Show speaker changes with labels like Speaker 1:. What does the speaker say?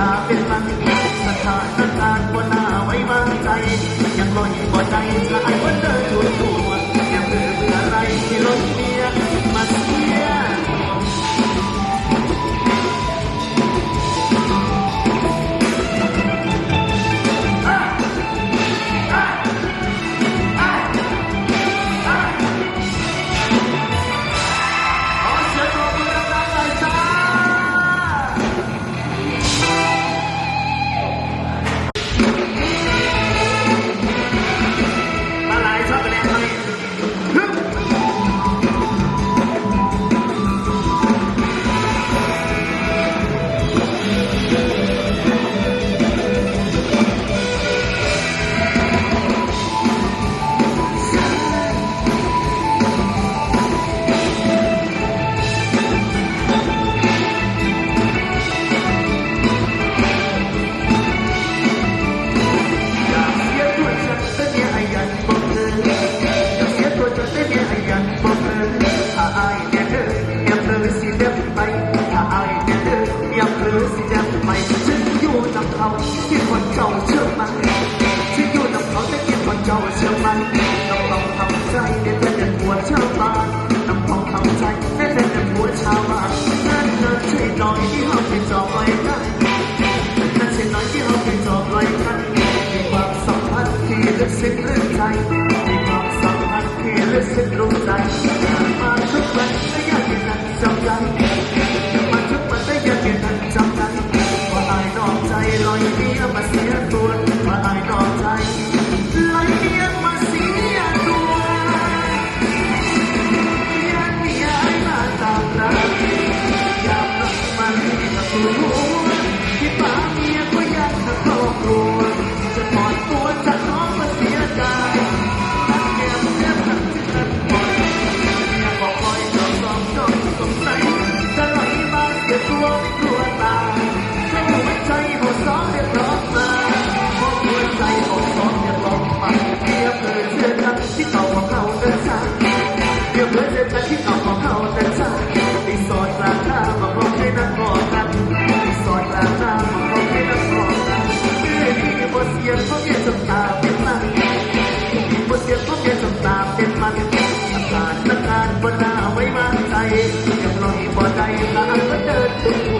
Speaker 1: I've been running since the time. เจ้าเชื่อมันต้อำทองทำใจไม่เป็นหัวชาวบ้านต้อำทองทำใจไม่เป็นหัวชาวบ้านนั่นนั่นใช่น้อยที่เราไปจอบไว้กันนั่นใช่น้อยที่เราไปจอบไว้กันมีความสัมพันธ์ที่ลึกซึ้งเรื่องใจมีความสัมพันธ์ที่ลึกซึ้งรู้ใจมาทุกวันไม่ยากเย็นจำใจมาทุกวันไม่ยากเย็นนั้นจว่าอายนอกใจลอยเมียมาเสียตัว เก็บหน่อยบ่ได้ตาก็เดิน